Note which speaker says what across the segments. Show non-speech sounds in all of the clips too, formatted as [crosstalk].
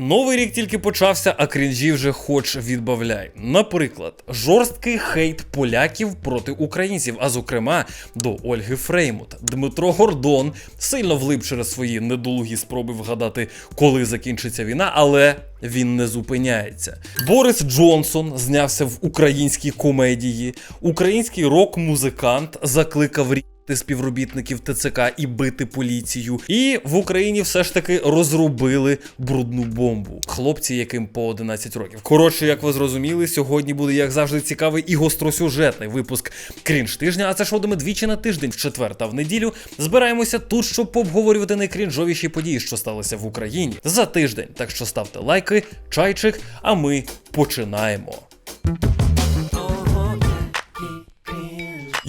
Speaker 1: Новий рік тільки почався, а крінжі вже хоч відбавляй. Наприклад, жорсткий хейт поляків проти українців, а зокрема до Ольги Фреймут. Дмитро Гордон сильно влип через свої недолугі спроби вгадати, коли закінчиться війна, але він не зупиняється. Борис Джонсон знявся в українській комедії. Український рок-музикант закликав рі співробітників ТЦК і бити поліцію. І в Україні все ж таки розробили брудну бомбу. Хлопці, яким по 11 років. Коротше, як ви зрозуміли, сьогодні буде як завжди цікавий і гостросюжетний випуск крінж тижня. А це де ми двічі на тиждень, в четвер та в неділю збираємося тут, щоб обговорювати найкрінжовіші події, що сталися в Україні за тиждень. Так що ставте лайки, чайчик, а ми починаємо.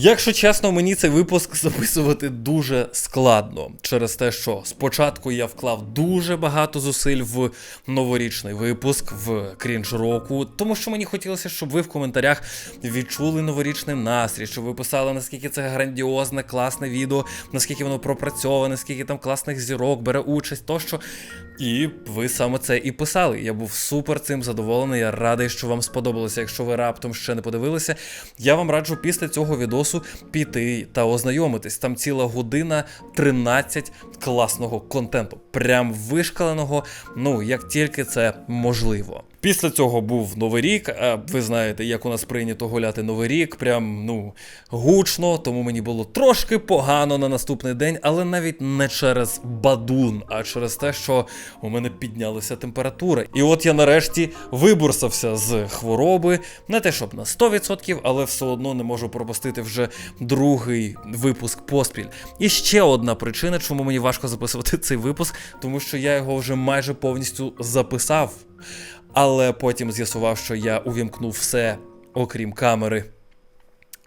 Speaker 1: Якщо чесно, мені цей випуск [laughs] записувати дуже складно через те, що спочатку я вклав дуже багато зусиль в новорічний випуск в крінж року, тому що мені хотілося, щоб ви в коментарях відчули новорічний настрій, щоб ви писали, наскільки це грандіозне, класне відео, наскільки воно пропрацьоване, скільки там класних зірок бере участь, тощо. І ви саме це і писали. Я був супер цим задоволений. Я радий, що вам сподобалося. Якщо ви раптом ще не подивилися, я вам раджу після цього відосу піти та ознайомитись. Там ціла година 13 класного контенту, прям вишкаленого. Ну як тільки це можливо. Після цього був новий рік. А ви знаєте, як у нас прийнято гуляти новий рік, прям ну гучно, тому мені було трошки погано на наступний день, але навіть не через бадун, а через те, що у мене піднялася температура. І от я нарешті виборсався з хвороби, не те щоб на 100%, але все одно не можу пропустити вже другий випуск поспіль. І ще одна причина, чому мені важко записувати цей випуск, тому що я його вже майже повністю записав. Але потім з'ясував, що я увімкнув все, окрім камери.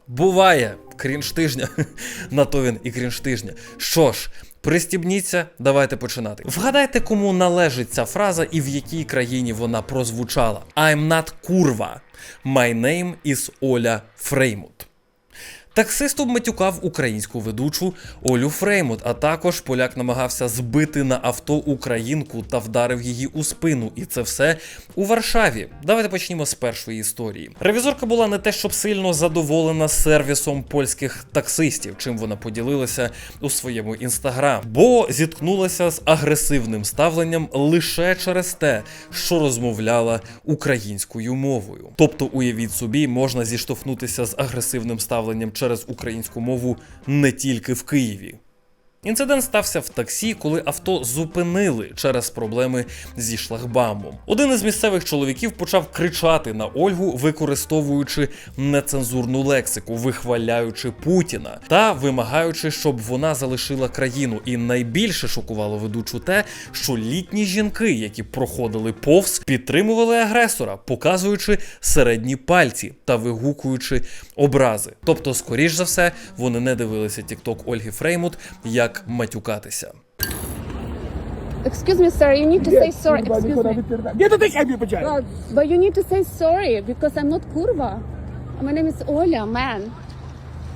Speaker 1: Буває, крінж тижня. [laughs] На то він і крінж тижня. Що ж, пристібніться, давайте починати. Вгадайте, кому належить ця фраза і в якій країні вона прозвучала. I'm not курва. My name is Оля Фреймут. Таксист обматюкав українську ведучу Олю Фреймут, а також поляк намагався збити на авто українку та вдарив її у спину. І це все у Варшаві. Давайте почнімо з першої історії. Ревізорка була не те, щоб сильно задоволена сервісом польських таксистів, чим вона поділилася у своєму інстаграм, бо зіткнулася з агресивним ставленням лише через те, що розмовляла українською мовою. Тобто, уявіть собі, можна зіштовхнутися з агресивним ставленням через українську мову не тільки в Києві. Інцидент стався в таксі, коли авто зупинили через проблеми зі шлагбаумом. Один із місцевих чоловіків почав кричати на Ольгу, використовуючи нецензурну лексику, вихваляючи Путіна та вимагаючи, щоб вона залишила країну. І найбільше шокувало ведучу те, що літні жінки, які проходили повз, підтримували агресора, показуючи середні пальці та вигукуючи образи. Тобто, скоріш за все, вони не дивилися TikTok Ольги Фреймут, як матюкатися.
Speaker 2: Excuse me, sir. You need to say sorry. Excuse me.
Speaker 3: Dotykaj mnie, powiedziałem!
Speaker 2: Well, but you need to say sorry because I'm not kurwa. My name is Oля, man.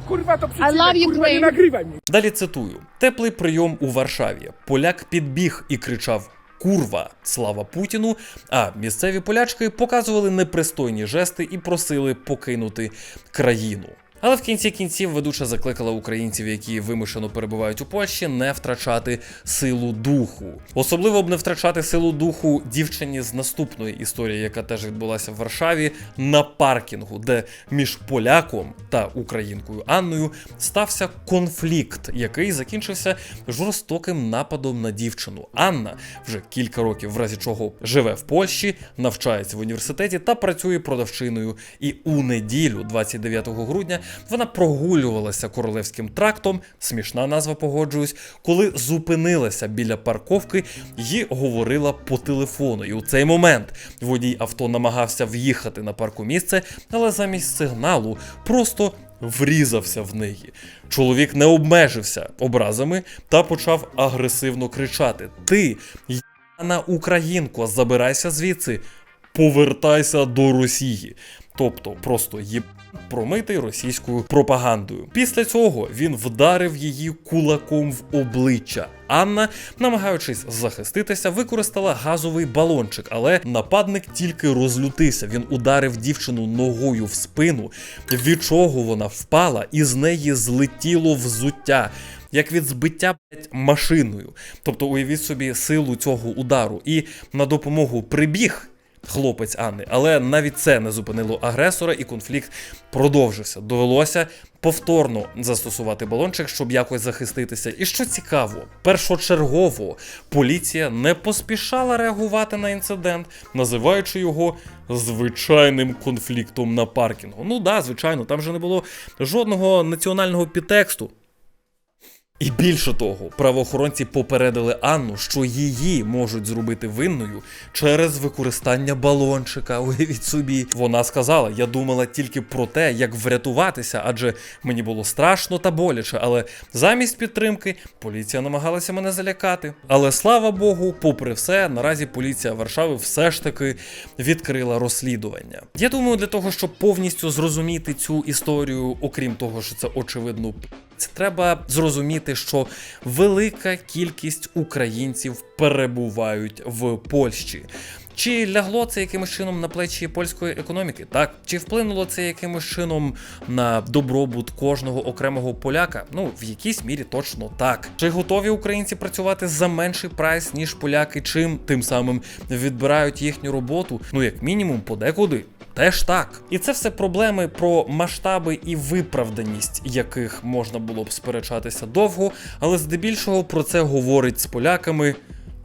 Speaker 3: Kurwa to
Speaker 2: I love Ukraine.
Speaker 3: nie nagrywaj mnie!
Speaker 1: Далі цитую: теплий прийом у Варшаві. Поляк підбіг і кричав. Курва, слава Путіну. А місцеві полячки показували непристойні жести і просили покинути країну. Але в кінці кінців ведуча закликала українців, які вимушено перебувають у Польщі, не втрачати силу духу. Особливо б не втрачати силу духу дівчині з наступної історії, яка теж відбулася в Варшаві, на паркінгу, де між поляком та українкою Анною стався конфлікт, який закінчився жорстоким нападом на дівчину. Анна вже кілька років, в разі чого живе в Польщі, навчається в університеті та працює продавчиною. І у неділю, 29 грудня, вона прогулювалася королевським трактом, смішна назва погоджуюсь, коли зупинилася біля парковки і говорила по телефону. І у цей момент водій авто намагався в'їхати на паркомісце, але замість сигналу просто врізався в неї. Чоловік не обмежився образами та почав агресивно кричати: Ти, на українко, забирайся звідси, повертайся до Росії. Тобто просто є промитий російською пропагандою. Після цього він вдарив її кулаком в обличчя. Анна, намагаючись захиститися, використала газовий балончик, але нападник тільки розлютився. Він ударив дівчину ногою в спину, від чого вона впала, і з неї злетіло взуття. Як від збиття блядь, машиною. Тобто уявіть собі силу цього удару. І на допомогу прибіг хлопець Анни, але навіть це не зупинило агресора, і конфлікт продовжився. Довелося повторно застосувати балончик, щоб якось захиститися. І що цікаво, першочергово поліція не поспішала реагувати на інцидент, називаючи його звичайним конфліктом на паркінгу. Ну да, звичайно, там же не було жодного національного підтексту. І більше того, правоохоронці попередили Анну, що її можуть зробити винною через використання балончика. [laughs] Уявіть собі, вона сказала: я думала тільки про те, як врятуватися, адже мені було страшно та боляче. Але замість підтримки поліція намагалася мене залякати. Але слава Богу, попри все, наразі поліція Варшави все ж таки відкрила розслідування. Я думаю, для того, щоб повністю зрозуміти цю історію, окрім того, що це очевидно це треба зрозуміти, що велика кількість українців перебувають в Польщі. Чи лягло це якимось чином на плечі польської економіки? Так, чи вплинуло це якимось чином на добробут кожного окремого поляка? Ну, в якійсь мірі точно так. Чи готові українці працювати за менший прайс, ніж поляки, чим тим самим відбирають їхню роботу? Ну, як мінімум, подекуди. Теж так. І це все проблеми про масштаби і виправданість, яких можна було б сперечатися довго, але здебільшого про це говорить з поляками.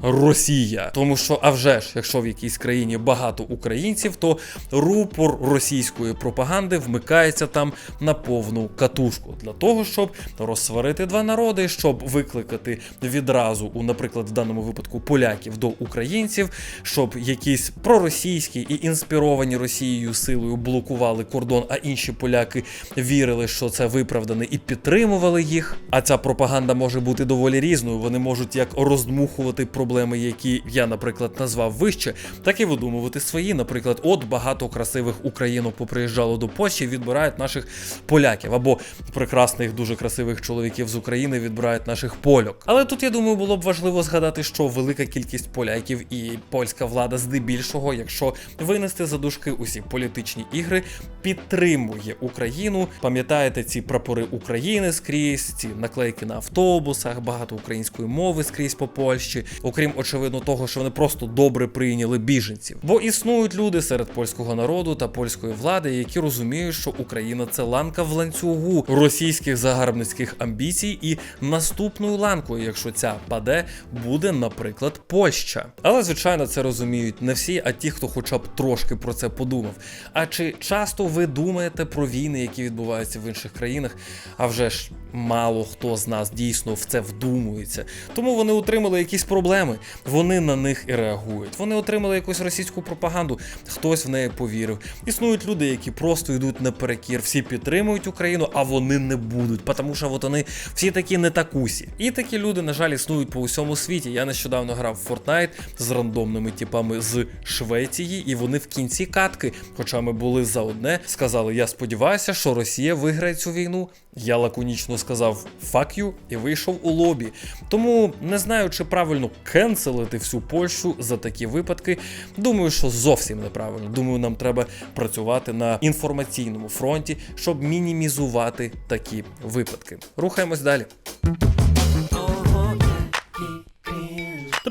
Speaker 1: Росія, тому що, а вже ж, якщо в якійсь країні багато українців, то рупор російської пропаганди вмикається там на повну катушку для того, щоб розсварити два народи, щоб викликати відразу, у, наприклад, в даному випадку поляків до українців, щоб якісь проросійські і інспіровані Росією силою блокували кордон, а інші поляки вірили, що це виправдане і підтримували їх. А ця пропаганда може бути доволі різною. Вони можуть як роздмухувати проблеми, які я, наприклад, назвав вище, так і видумувати свої. Наприклад, от багато красивих українок поприїжджало до Польщі, відбирають наших поляків, або прекрасних, дуже красивих чоловіків з України відбирають наших польок. Але тут я думаю, було б важливо згадати, що велика кількість поляків і польська влада здебільшого, якщо винести за дужки усі політичні ігри, підтримує Україну. Пам'ятаєте ці прапори України скрізь, ці наклейки на автобусах, багато української мови скрізь по Польщі, окрім очевидно того, що вони просто добре прийняли біженців. Бо існують люди серед польського народу та польської влади, які розуміють, що Україна це ланка в ланцюгу російських загарбницьких амбіцій, і наступною ланкою, якщо ця паде, буде, наприклад, Польща. Але звичайно, це розуміють не всі, а ті, хто хоча б трошки про це подумав. А чи часто ви думаєте про війни, які відбуваються в інших країнах? А вже ж мало хто з нас дійсно в це вдумується. Тому вони отримали якісь проблеми. Вони на них і реагують. Вони отримали якусь російську пропаганду, хтось в неї повірив. Існують люди, які просто йдуть наперекір, всі підтримують Україну, а вони не будуть, тому що от вони всі такі не такусі. І такі люди, на жаль, існують по усьому світі. Я нещодавно грав в Fortnite з рандомними типами з Швеції, і вони в кінці катки, хоча ми були за одне, сказали: Я сподіваюся, що Росія виграє цю війну. Я лаконічно сказав «fuck you» і вийшов у лобі. Тому не знаю, чи правильно кенселити всю Польщу за такі випадки. Думаю, що зовсім неправильно. Думаю, нам треба працювати на інформаційному фронті, щоб мінімізувати такі випадки. Рухаємось далі.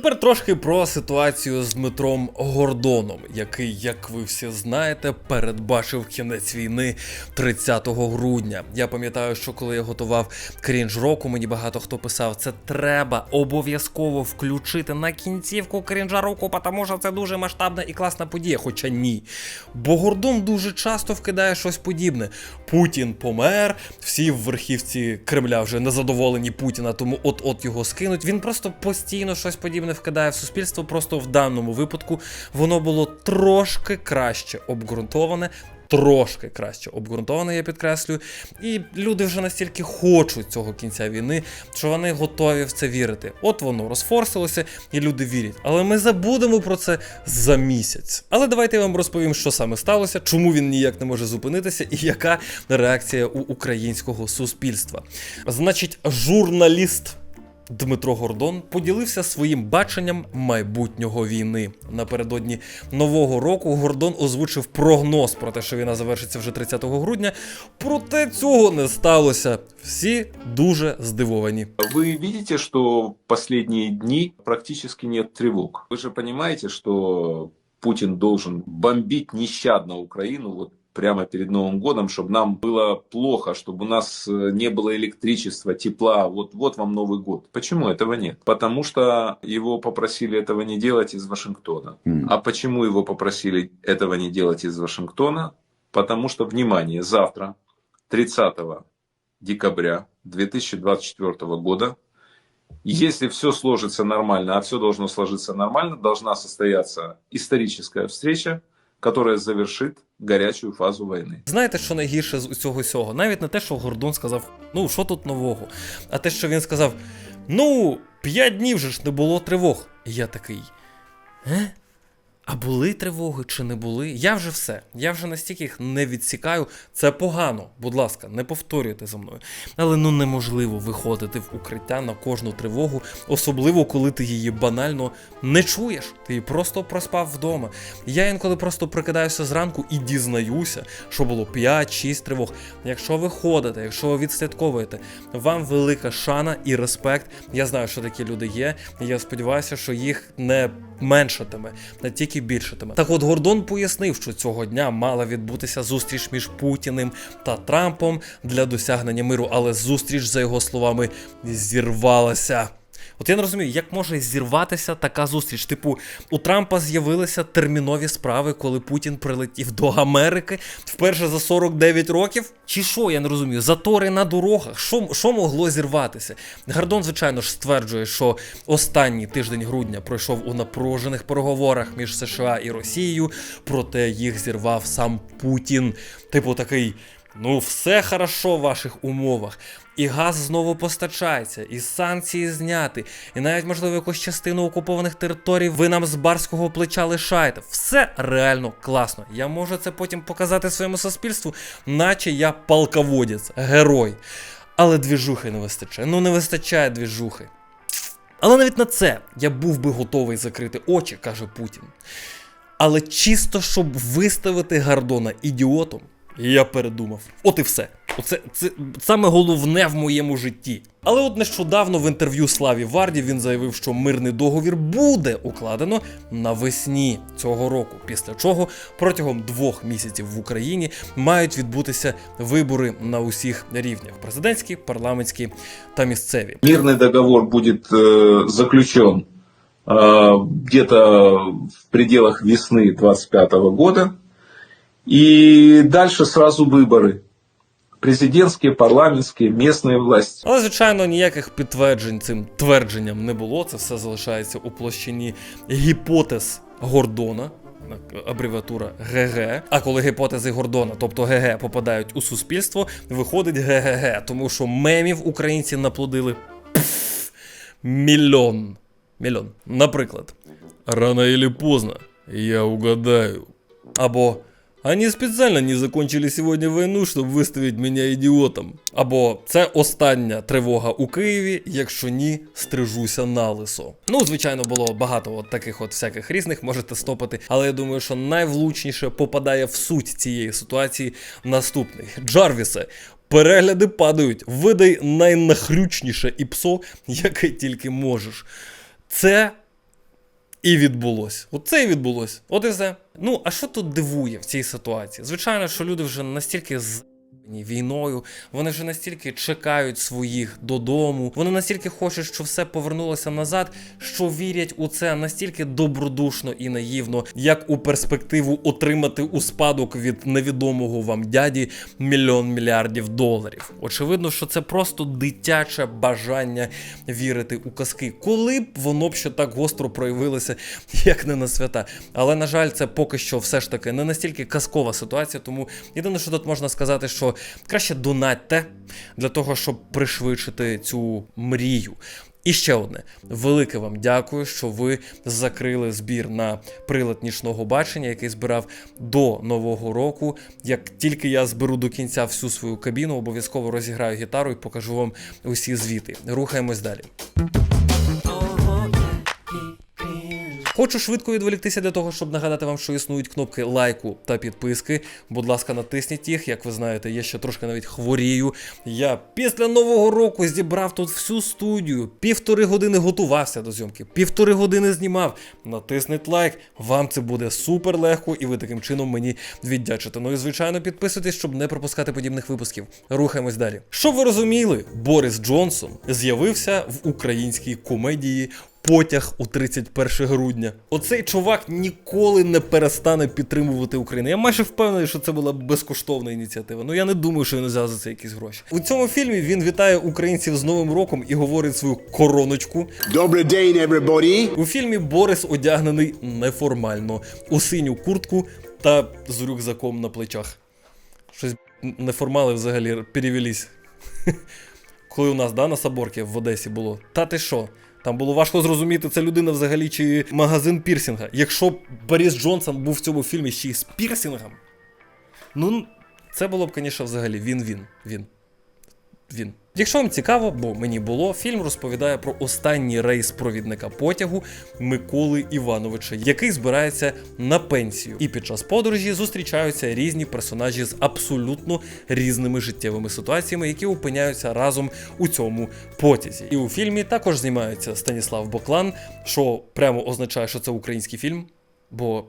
Speaker 1: Тепер трошки про ситуацію з Дмитром Гордоном, який, як ви всі знаєте, передбачив кінець війни 30 грудня. Я пам'ятаю, що коли я готував крінж року, мені багато хто писав, це треба обов'язково включити на кінцівку крінжа року, тому що це дуже масштабна і класна подія. Хоча ні. Бо Гордон дуже часто вкидає щось подібне. Путін помер, всі в верхівці Кремля вже незадоволені Путіна, тому от-от його скинуть. Він просто постійно щось подібне вкидає в суспільство. Просто в даному випадку воно було трошки краще обґрунтоване. трошки краще обґрунтована, я підкреслюю. І люди вже настільки хочуть цього кінця війни, що вони готові в це вірити. От воно розфорсилося, і люди вірять. Але ми забудемо про це за місяць. Але давайте я вам розповім, що саме сталося, чому він ніяк не може зупинитися, і яка реакція у українського суспільства. Значить, журналіст. Дмитро Гордон поділився своїм баченням майбутнього війни. Напередодні нового року Гордон озвучив прогноз про те, що війна завершиться вже 30 грудня. Проте цього не сталося. Всі дуже здивовані.
Speaker 4: Вы видите, что в последние дни практически нет тревог. Вы же понимаете, что Путин должен бомбить нещадно Украину вот прямо перед Новым годом, чтобы нам было плохо, чтобы у нас э, не было электричества, тепла. Вот, вот вам Новый год. Почему этого нет? Потому что его попросили этого не делать из Вашингтона. А почему его попросили этого не делать из Вашингтона? Потому что, внимание, завтра, 30 декабря 2024 года, если все сложится нормально, а все должно сложиться нормально, должна состояться историческая встреча, которая завершит гарячу фазу війни.
Speaker 1: Знаєте, що найгірше з усього сього? Навіть не те, що Гордон сказав, ну що тут нового, а те, що він сказав: ну, п'ять днів же ж не було тривог. І я такий. Е? А були тривоги чи не були? Я вже все. Я вже настільки їх не відсікаю. Це погано. Будь ласка, не повторюйте за мною. Але ну неможливо виходити в укриття на кожну тривогу, особливо коли ти її банально не чуєш. Ти її просто проспав вдома. Я інколи просто прикидаюся зранку і дізнаюся, що було 5-6 тривог. Якщо ви ходите, якщо ви відслідковуєте, вам велика шана і респект. Я знаю, що такі люди є. Я сподіваюся, що їх не меншатиме, не тільки більшатиме. Так от Гордон пояснив, що цього дня мала відбутися зустріч між Путіним та Трампом для досягнення миру, але зустріч, за його словами, зірвалася. От я не розумію, як може зірватися така зустріч. Типу, у Трампа з'явилися термінові справи, коли Путін прилетів до Америки вперше за 49 років. Чи що, я не розумію, затори на дорогах. Що, що могло зірватися? Гордон, звичайно ж, стверджує, що останній тиждень грудня пройшов у напружених переговорах між США і Росією, проте їх зірвав сам Путін. Типу, такий. Ну, все хорошо в ваших умовах. І газ знову постачається, і санкції зняти, і навіть, можливо, якусь частину окупованих територій ви нам з барського плеча лишаєте. Все реально класно. Я можу це потім показати своєму суспільству, наче я полководець, герой. Але двіжухи не вистачає. Ну не вистачає двіжухи. Але навіть на це я був би готовий закрити очі, каже Путін. Але чисто щоб виставити Гордона ідіотом, я передумав. От і все. Оце це саме головне в моєму житті. Але от нещодавно в інтерв'ю Славі Варді він заявив, що мирний договір буде укладено навесні цього року. Після чого протягом двох місяців в Україні мають відбутися вибори на усіх рівнях: президентські, парламентські та місцеві.
Speaker 4: Мирный договор будет э, заключен э, где-то в пределах весны 25 года. И дальше сразу выборы. Президентские, парламентские, местные власти.
Speaker 1: Але, звичайно, ніяких підтверджень цим твердженням не було. Це все залишається у площині гіпотез Гордона. Абревіатура ГГ. А коли гіпотези Гордона, тобто ГГ, попадають у суспільство, виходить ГГГ, тому що мемів українці наплодили пф, мільйон. Мільйон. Наприклад, рано или поздно, я угадаю. Або Они спеціально не закончили сьогодні війну, щоб виставити мене ідіотом. Або це остання тривога у Києві, якщо ні, стрижуся на лисо. Ну, звичайно, було багато от таких от всяких різних, можете стопати. Але я думаю, що найвлучніше попадає в суть цієї ситуації наступний. Джарвісе, перегляди падають, видай найнахрючніше іпсо, яке тільки можеш. Це і відбулось. Оце і відбулось. От і все. Ну, а що тут дивує в цій ситуації? Звичайно, що люди вже настільки з. Війною. Вони вже настільки чекають своїх додому. Вони настільки хочуть, щоб все повернулося назад, що вірять у це настільки добродушно і наївно, як у перспективу отримати у спадок від невідомого вам дяді мільйон мільярдів доларів. Очевидно, що це просто дитяче бажання вірити у казки, коли б воно б ще так гостро проявилося, [laughs] як не на свята. Але на жаль, це поки що все ж таки не настільки казкова ситуація. Тому єдине, що тут можна сказати, що краще донатьте для того, щоб пришвидшити цю мрію. І ще одне велике вам дякую, що ви закрили збір на прилад нічного бачення, який збирав до нового року. Як тільки я зберу до кінця всю свою кабіну, обов'язково розіграю гітару і покажу вам усі звіти. Рухаємось далі. Хочу швидко відволіктися для того, щоб нагадати вам, що існують кнопки лайку та підписки. Будь ласка, натисніть їх. Як ви знаєте, я ще трошки навіть хворію. Я після нового року зібрав тут всю студію. Півтори години готувався до зйомки, півтори години знімав. Натисніть лайк, вам це буде супер легко, і ви таким чином мені віддячите. Ну і звичайно, підписуйтесь, щоб не пропускати подібних випусків. Рухаємось далі. Щоб ви розуміли, Борис Джонсон з'явився в українській комедії потяг у 31 грудня. Оцей чувак ніколи не перестане підтримувати Україну. Я майже впевнений, що це була безкоштовна ініціатива. Ну я не думаю, що він взяв за це якісь гроші. У цьому фільмі він вітає українців з Новим роком і говорить свою короночку.
Speaker 5: Добрий день, everybody!
Speaker 1: У фільмі Борис одягнений неформально у синю куртку та з рюкзаком на плечах. Щось неформали взагалі перевелись. [laughs] Коли у нас да, на Саборці в Одесі було. Та ти що? Там було важко зрозуміти, це людина взагалі чи магазин пірсінга. Якщо б Борис Джонсон був в цьому фільмі ще й з пірсінгом, ну це було б, звісно, взагалі він-він. Він. Він. Якщо вам цікаво, бо мені було, фільм розповідає про останній рейс провідника потягу Миколи Івановича, який збирається на пенсію. І під час подорожі зустрічаються різні персонажі з абсолютно різними життєвими ситуаціями, які опиняються разом у цьому потязі. І у фільмі також знімається Станіслав Боклан, що прямо означає, що це український фільм, бо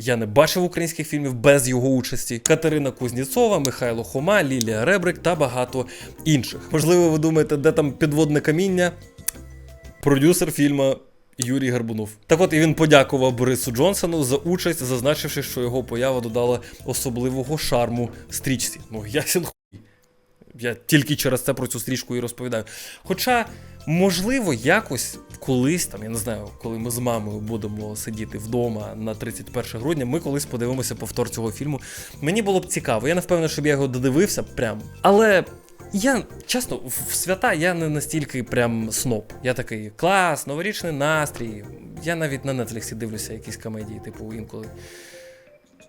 Speaker 1: я не бачив українських фільмів без його участі. Катерина Кузніцова, Михайло Хома, Лілія Ребрик та багато інших. Можливо, ви думаєте, де там підводне каміння? Продюсер фільму Юрій Гарбунов. Так от і він подякував Борису Джонсону за участь, зазначивши, що його поява додала особливого шарму стрічці. Ну, ясен хуй. Я тільки через це про цю стрічку і розповідаю. Хоча, можливо, якось колись, там, я не знаю, коли ми з мамою будемо сидіти вдома на 31 грудня, ми колись подивимося повтор цього фільму. Мені було б цікаво. Я не впевнений, щоб я його додивився прям. Але. Я чесно, в свята я не настільки прям сноб. Я такий клас, новорічний настрій. Я навіть на Нетфліксі дивлюся якісь комедії, типу інколи.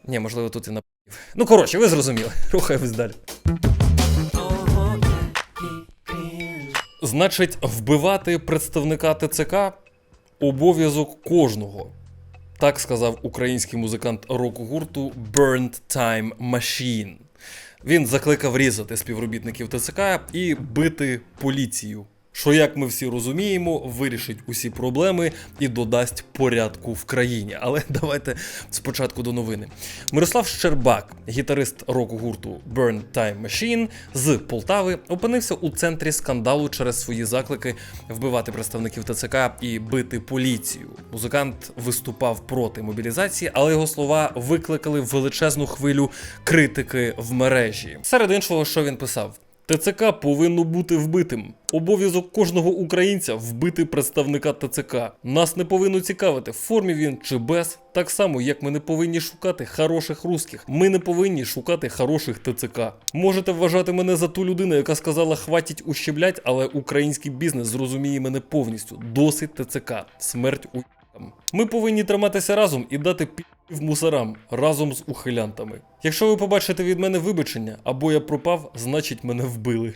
Speaker 1: Ні, можливо, тут і на. Ну, коротше, ви зрозуміли. [laughs] Рухаємось далі. Значить, вбивати представника ТЦК обов'язок кожного. Так сказав український музикант рок-гурту Burnt Time Machine. Він закликав різати співробітників ТЦК і бити поліцію. Що, як ми всі розуміємо, вирішить усі проблеми і додасть порядку в країні. Але [laughs] давайте спочатку до новини. Мирослав Щербак, гітарист року-гурту Burn Time Machine з Полтави, опинився у центрі скандалу через свої заклики вбивати представників ТЦК і бити поліцію. Музикант виступав проти мобілізації, але його слова викликали величезну хвилю критики в мережі. Серед іншого, що він писав. ТЦК повинно бути вбитим. Обов'язок кожного українця вбити представника ТЦК. Нас не повинно цікавити, в формі він чи без. Так само, як ми не повинні шукати хороших русських. Ми не повинні шукати хороших ТЦК. Можете вважати мене за ту людину, яка сказала хватіть ущеблять, але український бізнес зрозуміє мене повністю. Досить ТЦК. Смерть у ми повинні триматися разом і дати пів мусорам разом з ухилянтами. Якщо ви побачите від мене вибачення або я пропав, значить мене вбили.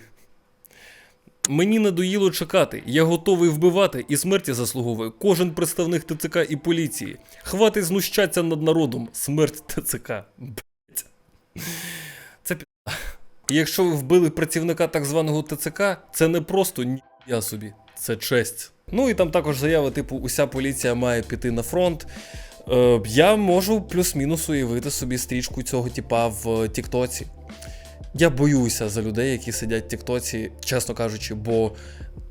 Speaker 1: Мені надоїло чекати, я готовий вбивати і смерті заслуговує кожен представник ТЦК і поліції. Хватить знущатися над народом, смерть ТЦК. Блять. Це пі... Якщо ви вбили працівника так званого ТЦК, це не просто нія собі, це честь. Ну і там також заява, типу, уся поліція має піти на фронт. Е, я можу плюс-мінус уявити собі стрічку цього типа в Тіктоці. Я боюся за людей, які сидять в Тіктоці, чесно кажучи, бо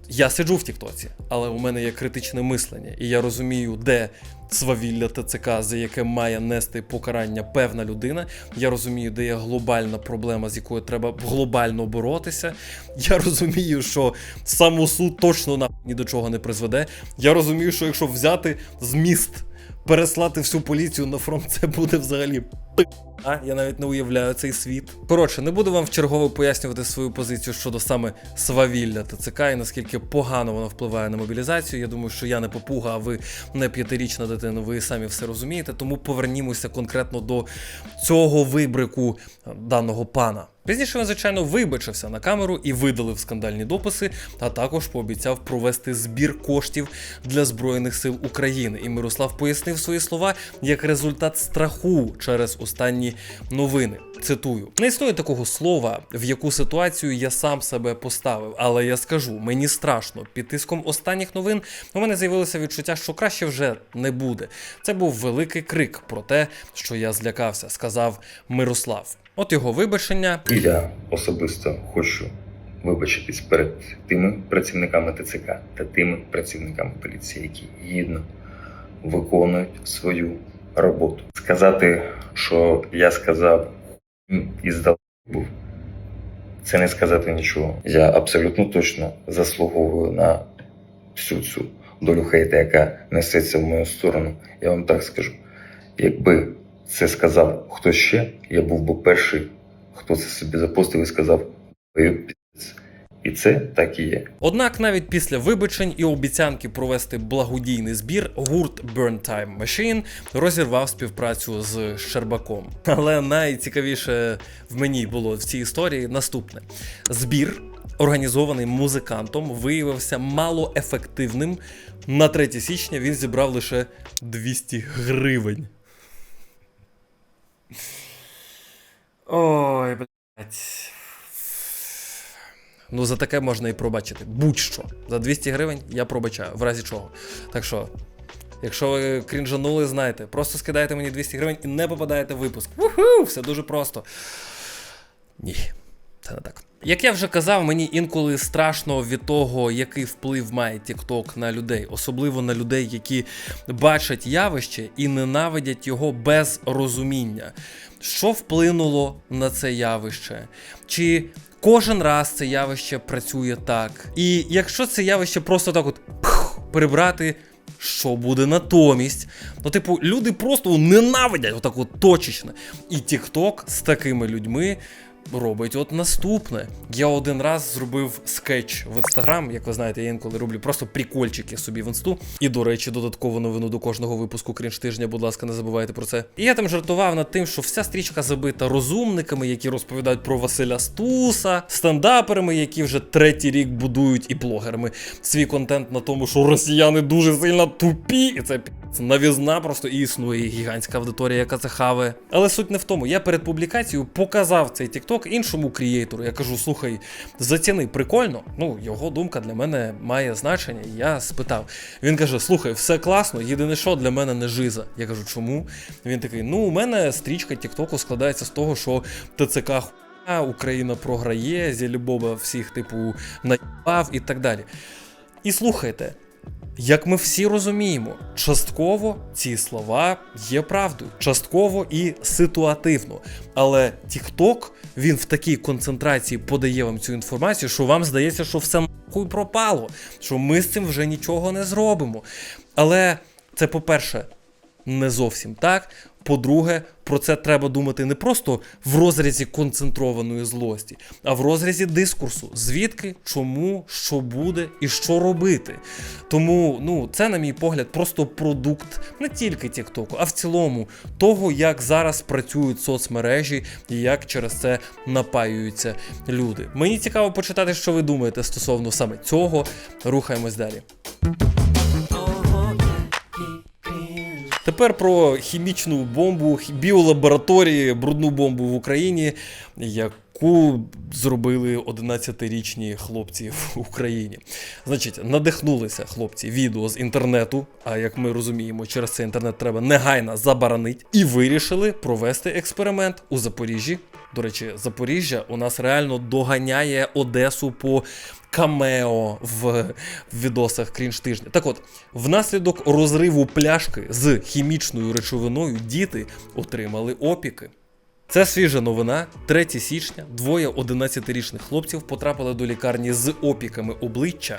Speaker 1: я сиджу в Тіктоці, але у мене є критичне мислення, і я розумію, де свавілля ТЦК, за яке має нести покарання певна людина. Я розумію, де є глобальна проблема, з якою треба глобально боротися. Я розумію, що самосуд точно на ні до чого не призведе. Я розумію, що якщо взяти з міст, переслати всю поліцію на фронт, це буде взагалі а я навіть не уявляю цей світ. Коротше, не буду вам вчергово пояснювати свою позицію щодо саме свавілля ТЦК і наскільки погано воно впливає на мобілізацію. Я думаю, що я не попуга, а ви не п'ятирічна дитина, ви самі все розумієте. Тому повернімося конкретно до цього вибрику даного пана. Пізніше він, звичайно, вибачився на камеру і видалив скандальні дописи, а також пообіцяв провести збір коштів для Збройних сил України. І Мирослав пояснив свої слова як результат страху через останні новини. Цитую: не існує такого слова, в яку ситуацію я сам себе поставив, але я скажу, мені страшно. Під тиском останніх новин у мене з'явилося відчуття, що краще вже не буде. Це був великий крик про те, що я злякався, сказав Мирослав. От його вибачення
Speaker 6: І я особисто хочу вибачитись перед тими працівниками ТЦК та тими працівниками поліції, які гідно виконують свою роботу. Сказати, що я сказав і здав був, це не сказати нічого. Я абсолютно точно заслуговую на всю цю долю хейта, яка несеться в мою сторону. Я вам так скажу. Якби це сказав хтось ще, я був би перший, хто це собі запостив і сказав пі***ць». І це так і є.
Speaker 1: Однак навіть після вибачень і обіцянки провести благодійний збір гурт Burn Time Machine розірвав співпрацю з Щербаком. Але найцікавіше в мені було в цій історії наступне: збір. Організований музикантом виявився малоефективним. На 3 січня він зібрав лише 200 гривень. Ой, блядь. Ну, за таке можна і пробачити. Будь-що. За 200 гривень я пробачаю, в разі чого. Так що, якщо ви крінжанули, знайте, просто скидайте мені 200 гривень і не попадаєте в випуск. Уху! Все дуже просто. Ні, це не так. Як я вже казав, мені інколи страшно від того, який вплив має TikTok на людей, особливо на людей, які бачать явище і ненавидять його без розуміння. Що вплинуло на це явище? Чи кожен раз це явище працює так? І якщо це явище просто так от пх, прибрати. Що буде натомість? Ну, типу, люди просто ненавидять отак от точечно. І TikTok з такими людьми робить от наступне. Я один раз зробив скетч в інстаграм, як ви знаєте, я інколи роблю просто прикольчики собі в інсту. І, до речі, додаткову новину до кожного випуску крінж тижня, будь ласка, не забувайте про це. І я там жартував над тим, що вся стрічка забита розумниками, які розповідають про Василя Стуса, стендаперами, які вже третій рік будують, і блогерами свій контент на тому, що росіяни дуже сильно тупі, і це це навізна просто і існує гігантська аудиторія, яка це хаве. Але суть не в тому. Я перед публікацією показав цей TikTok іншому крієйтору. Я кажу: слухай, заціни, прикольно. Ну, його думка для мене має значення. Я спитав. Він каже: Слухай, все класно, єдине, що для мене не жиза. Я кажу, чому? Він такий: ну, у мене стрічка TikTok складається з того, що ТЦК Україна програє, Зілібоба всіх, типу, наїбав і так далі. І слухайте. Як ми всі розуміємо, частково ці слова є правдою, частково і ситуативно. Але TikTok, він в такій концентрації подає вам цю інформацію, що вам здається, що все нахуй пропало, що ми з цим вже нічого не зробимо. Але це, по-перше, не зовсім так. По-друге, про це треба думати не просто в розрізі концентрованої злості, а в розрізі дискурсу. Звідки, чому, що буде і що робити. Тому, ну, це, на мій погляд, просто продукт не тільки Тіктоку, а в цілому того, як зараз працюють соцмережі і як через це напаюються люди. Мені цікаво почитати, що ви думаєте стосовно саме цього. Рухаємось далі. Тепер про хімічну бомбу, біолабораторії, брудну бомбу в Україні, яку зробили 11-річні хлопці в Україні. Значить, надихнулися хлопці відео з інтернету. А як ми розуміємо, через цей інтернет треба негайно забаранити, і вирішили провести експеримент у Запоріжжі До речі, Запоріжжя у нас реально доганяє Одесу по камео в відосах крінж тижня. Так от, внаслідок розриву пляшки з хімічною речовиною діти отримали опіки. Це свіжа новина. 3 січня двоє 11-річних хлопців потрапили до лікарні з опіками обличчя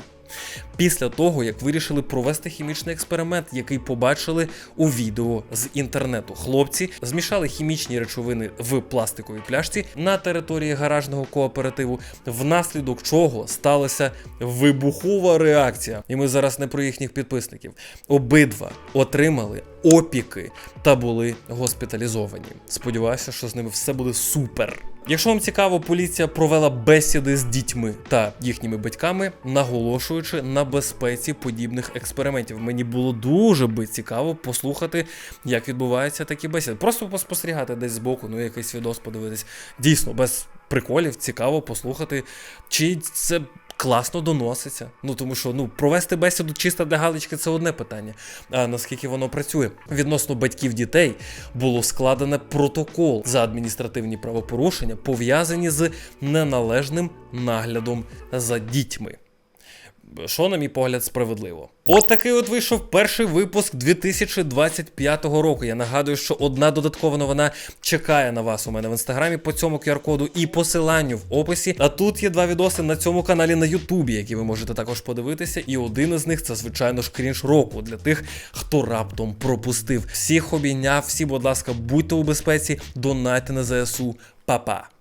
Speaker 1: після того, як вирішили провести хімічний експеримент, який побачили у відео з інтернету. Хлопці змішали хімічні речовини в пластиковій пляшці на території гаражного кооперативу, внаслідок чого сталася вибухова реакція. І ми зараз не про їхніх підписників. Обидва отримали опіки та були госпіталізовані. Сподіваюся, що з ними все буде супер. Якщо вам цікаво, поліція провела бесіди з дітьми та їхніми батьками, наголошуючи на безпеці подібних експериментів. Мені було дуже би цікаво послухати, як відбуваються такі бесіди. Просто поспостерігати десь збоку, ну якийсь відос подивитись. Дійсно, без приколів цікаво послухати, чи це. Класно доноситься. Ну тому що ну провести бесіду чисто для галочки це одне питання. А наскільки воно працює? Відносно батьків дітей було складене протокол за адміністративні правопорушення, пов'язані з неналежним наглядом за дітьми. Що, на мій погляд, справедливо. От такий от вийшов перший випуск 2025 року. Я нагадую, що одна додаткова новина чекає на вас у мене в інстаграмі по цьому QR-коду і посиланню в описі. А тут є два відоси на цьому каналі на Ютубі, які ви можете також подивитися. І один із них це, звичайно ж, крінж року для тих, хто раптом пропустив. Всіх обійняв, всі, будь ласка, будьте у безпеці, донайте на ЗСУ. Па-па!